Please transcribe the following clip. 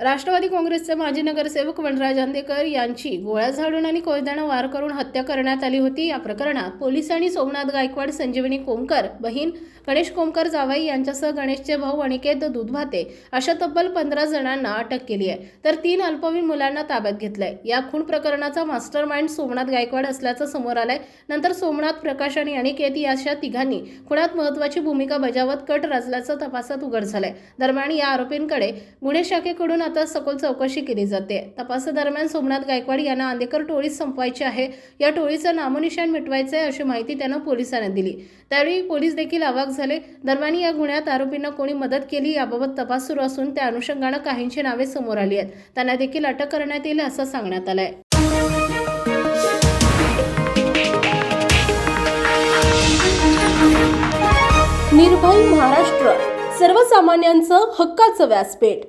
राष्ट्रवादी काँग्रेसचे माजी नगरसेवक वनराज अंदेकर यांची गोळ्या झाडून आणि कोयत्यानं वार करून हत्या करण्यात आली होती. या प्रकरणात पोलिसांनी सोमनाथ गायकवाड संजीवनी कोमकर बहीण गणेश कोमकर जावाई यांच्यासह गणेशचे भाऊ अनिकेत दुधभाते अशा तब्बल पंधरा जणांना अटक केली आहे. तर तीन अल्पवयीन मुलांना ताब्यात घेतलंय. या खून प्रकरणाचा मास्टर माइंड सोमनाथ गायकवाड असल्याचं समोर आलंय. नंतर सोमनाथ प्रकाश आणि अनिकेत या अशा तिघांनी खुणात महत्वाची भूमिका बजावत कट रचल्याचं तपासात उघड झालंय. दरम्यान या आरोपींकडे गुन्हे शाखेकडून आता सखोल चौकशी केली जाते. तपासादरम्यान सोमनाथ गायकवाड यांना आंदेकर टोळी संपवायची आहे. या टोळीचं नामोनिशाण मिटवायचं आहे अशी माहिती त्यानं पोलिसांना दिली. त्यावेळी पोलीस देखील अवाक झाले. दरम्यान या गुन्ह्यात आरोपींना कोणी मदत केली याबाबत तपास सुरू असून त्या अनुषंगानं काहींची नावे समोर आली आहेत. त्यांना देखील अटक करण्यात येईल असं सांगण्यात आलंय. निर्भय महाराष्ट्र सर्वसामान्यांचं हक्काचं व्यासपीठ.